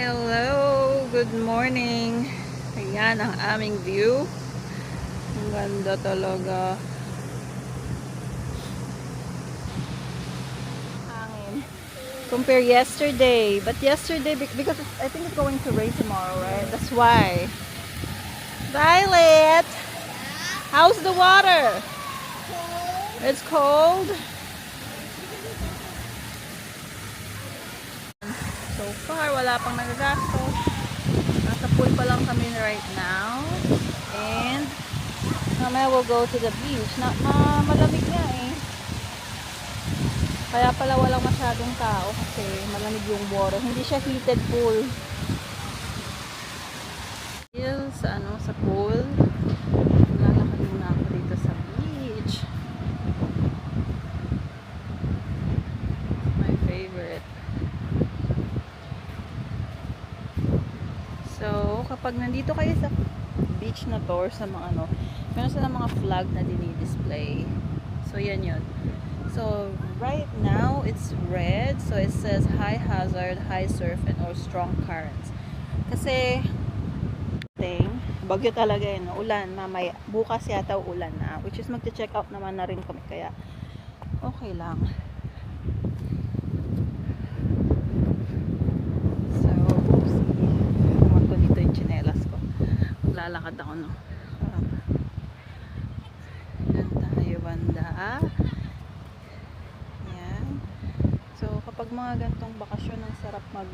Hello! Good morning! Ayan ang aming view. Ang ganda talaga. Hangin. Compare yesterday. But yesterday, bec- because I think it's going to rain tomorrow, right? That's why. Violet! How's the water? It's cold. So far, wala pang nagagastos. Nasa pool pa lang kami right now. And, mamaya we'll go to the beach. Na, ma, malamig nga eh. Kaya pala walang masyadong tao kasi malamig yung water. Hindi siya heated pool. Still sa ano, sa pool. Lalakad muna ako dito sa beach. My favorite. So, kapag nandito kayo sa beach na to or sa mga ano, meron sila mga flag na dinidisplay. So, yan yun. So, right now, it's red. So, it says high hazard, high surf, and or strong currents. Kasi, thing, bagyo talaga yun. Ulan, mamaya. Bukas yata ulan na. Which is, magte-check out naman na rin kami. Kaya, okay lang. So, oopsie. Naman ko dito yung tsinelas ko. Lalakad ako, no? Yan tayo, banda. Yan. So, kapag mga gantong bakasyon, ang sarap mag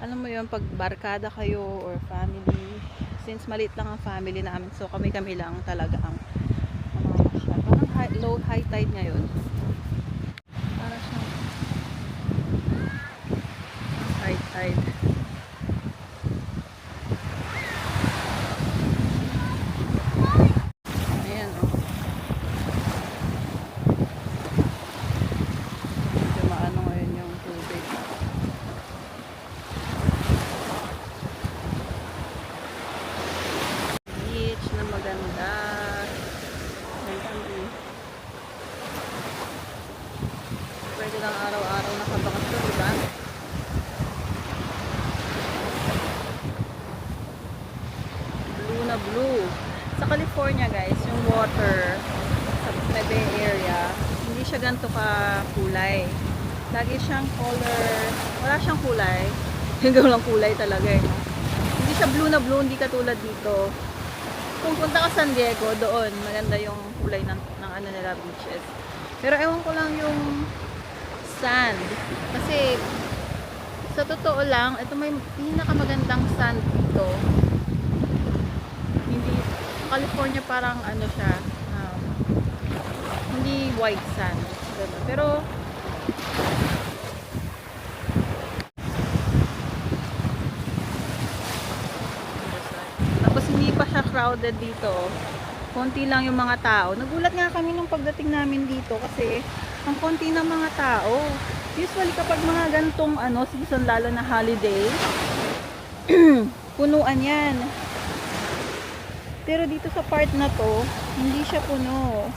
alam mo yun, pag barkada kayo or family, since maliit lang ang family namin, so kami-kami lang talaga ang mamamasyal. Parang high, low, high tide ngayon. Para siyang high tide. Ayan, oh. Medyo maano ngayon yung tubig. Beach na maganda. Ganda eh. Pwede lang araw-araw nakabakasyon, di ba? Blue. Sa California guys, yung water sa Bay Area, hindi siya ganito ka kulay. Lagi siyang color, wala siyang kulay. Yung lang kulay talaga eh. Hindi siya blue na blue, hindi katulad dito. Kung punta ka San Diego, doon, maganda yung kulay ng, ng ano nila beaches. Pero ewan ko lang yung sand. Kasi, sa totoo lang, ito may pinakamagandang sand dito. California parang ano siya, um, hindi white sand. Pero, tapos hindi pa siya crowded dito. Konti lang yung mga tao. Nagulat nga kami nung pagdating namin dito kasi ang konti ng mga tao. Usually kapag mga gantong ano, season lalo na holiday, punuan yan. Pero dito sa part na to, hindi siya puno.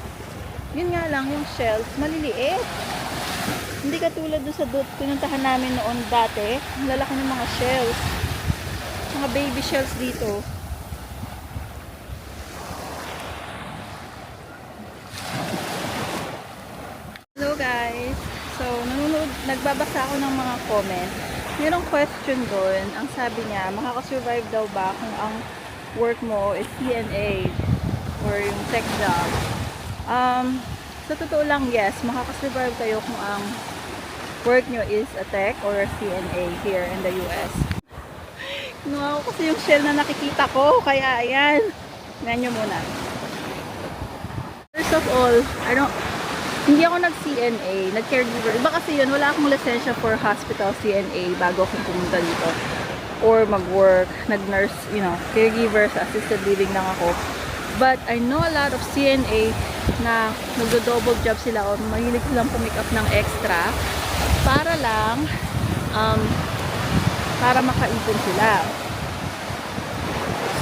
Yun nga lang, yung shells, maliliit. Hindi katulad doon sa dot pinuntahan namin noon dati. Ang lalaki ng mga shells. Mga baby shells dito. Hello guys! So, nanonood, nagbabasa ako ng mga comment. Merong question doon. Ang sabi niya, makakasurvive daw ba kung ang work mo is CNA or yung tech job? Um, sa totoo lang, yes, makakasurvive kayo kung ang work nyo is a tech or a CNA here in the US. Kinuha ko kasi yung shell na nakikita ko, kaya ayan. Tingnan nyo muna. First of all, I don't, hindi ako nag-CNA, nag-caregiver. Iba kasi yun, wala akong lisensya for hospital CNA bago ako pumunta dito. Or mag-work, nag-nurse, you know, caregiver sa assisted living lang ako. But I know a lot of CNA na nagdo-double job sila o mahilig silang pumick up ng extra para lang um, para makaipon sila.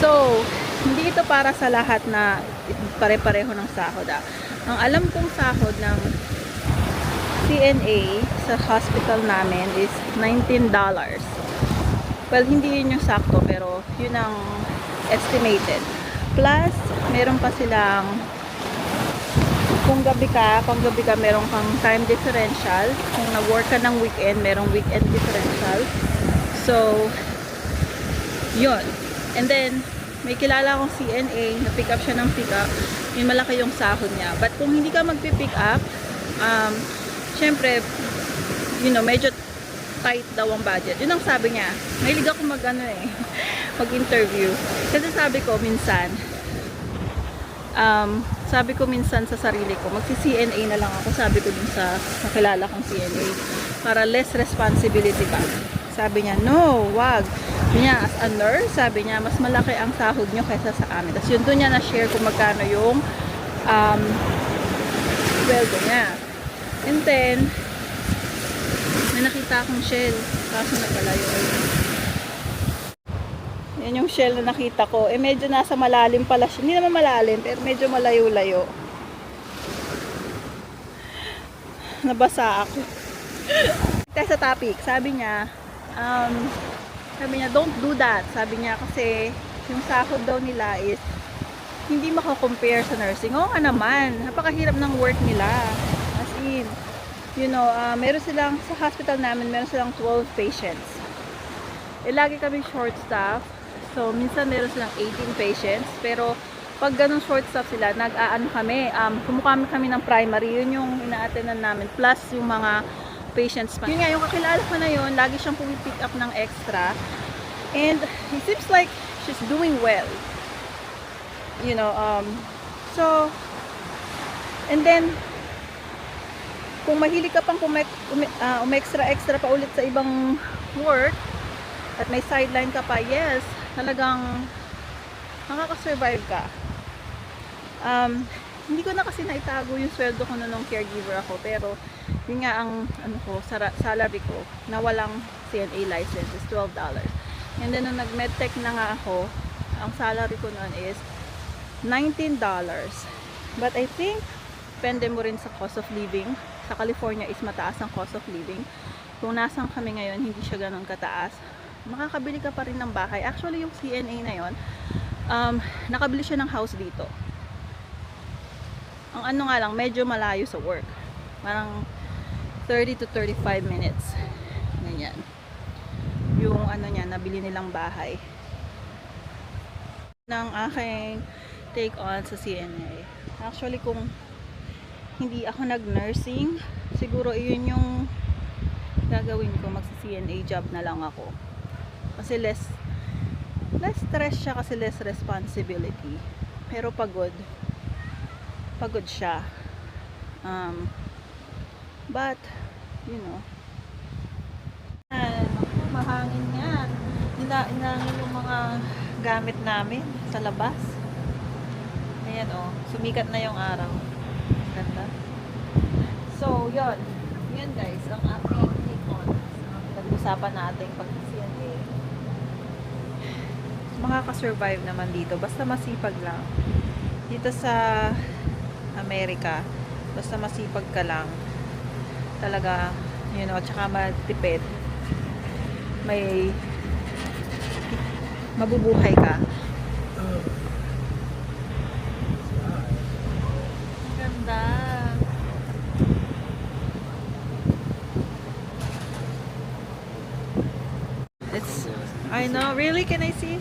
So, hindi ito para sa lahat na pare-pareho ng sahod. Ah. Ang alam kong sahod ng CNA sa hospital namin is $19. Well, hindi yun yung sakto, pero yun ang estimated. Plus, meron pa silang kung gabi ka, pang gabi ka, meron kang time differential. Kung nag-work ka ng weekend, merong weekend differential. So, yun. And then, may kilala akong CNA na pick up siya ng pick up. May malaki yung sahod niya. But kung hindi ka magpi-pick up, um, syempre, you know, medyo tight daw ang budget. Yun ang sabi niya. Mahilig ako mag, ano eh, mag-interview. Kasi sabi ko, minsan, um, sabi ko minsan sa sarili ko, magsi-CNA na lang ako, sabi ko dun sa nakilala kong CNA, para less responsibility ba. Sabi niya, no, wag. Niya, as a nurse, sabi niya, mas malaki ang sahod niyo kaysa sa amin. Tapos yun doon niya na-share kung magkano yung um, sweldo niya. And then, may nakita akong shell. Kaso nagkalayo ayun. Yan yung shell na nakita ko. Eh, medyo nasa malalim pala siya. Hindi naman malalim, pero medyo malayo-layo. Nabasa ako. Tayo sa topic. Sabi niya, um, sabi niya, don't do that. Sabi niya kasi, yung sahod daw nila is, hindi makakompare sa nursing. Oo nga naman. Napakahirap ng work nila. As in, you know, uh, meron silang, sa hospital namin, meron silang 12 patients. Eh, lagi kami short staff. So, minsan meron silang 18 patients. Pero, pag ganun short staff sila, nag-aano kami, um, kumukamit kami ng primary. Yun yung ina-attendan namin. Plus, yung mga patients pa. Yun nga, yung kakilala ko na yun, lagi siyang pumipick up ng extra. And, it seems like she's doing well. You know, um, so, and then, kung mahilig ka pang kumek, ume, ah, umextra-extra pa ulit sa ibang work, at may sideline ka pa, yes, talagang makakasurvive ka. Um, hindi ko na kasi naitago yung sweldo ko na nung caregiver ako, pero yun nga ang ano ko, salary ko na walang CNA license is $12. And then nung nag-medtech na nga ako, ang salary ko noon is $19. But I think, depende mo rin sa cost of living. Sa California is mataas ang cost of living. Kung nasan kami ngayon, hindi siya ganun kataas. Makakabili ka pa rin ng bahay. Actually, yung CNA na yon, um, nakabili siya ng house dito. Ang ano nga lang, medyo malayo sa work. Parang 30 to 35 minutes. Ganyan. Yung ano niya, nabili nilang bahay. Ng aking take on sa CNA. Actually, kung hindi ako nag-nursing, siguro iyon yung gagawin ko, magsi-CNA job na lang ako. Kasi less less stress siya kasi less responsibility. Pero pagod. Pagod siya. Um, but, you know, ah, mahangin nga. Ina inangin yung mga gamit namin sa labas. Ayan oh, sumikat na yung araw. Ganda. So, yon Yan guys, ang ating take on. Ang pinag-usapan natin pag CNA. Makakasurvive naman dito. Basta masipag lang. Dito sa Amerika, basta masipag ka lang. Talaga, you know, tsaka matipid. May mabubuhay ka. I really? Can I see?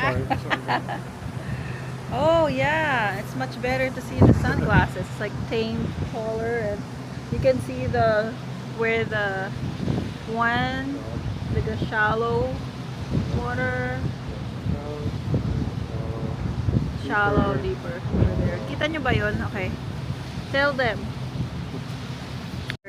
Sorry, sorry. Oh yeah, it's much better to see the sunglasses. It's like tame taller and you can see the where the one with the shallow water, shallow, deeper over there. Kita nyo ba yun? Okay. Tell them.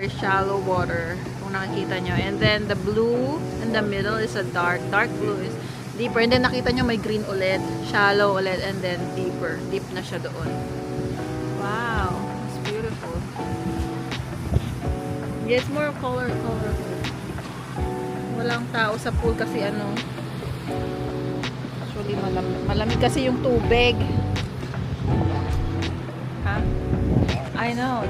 Very shallow water kung nakikita nyo. And then the blue in the middle is a dark. Dark blue is deeper. And then nakita nyo may green ulit. Shallow ulit. And then deeper. Deep na siya doon. Wow. It's beautiful. Yeah, it's more color, colorful. Walang tao sa pool kasi ano. Actually, malamig, malamig kasi yung tubig. I know.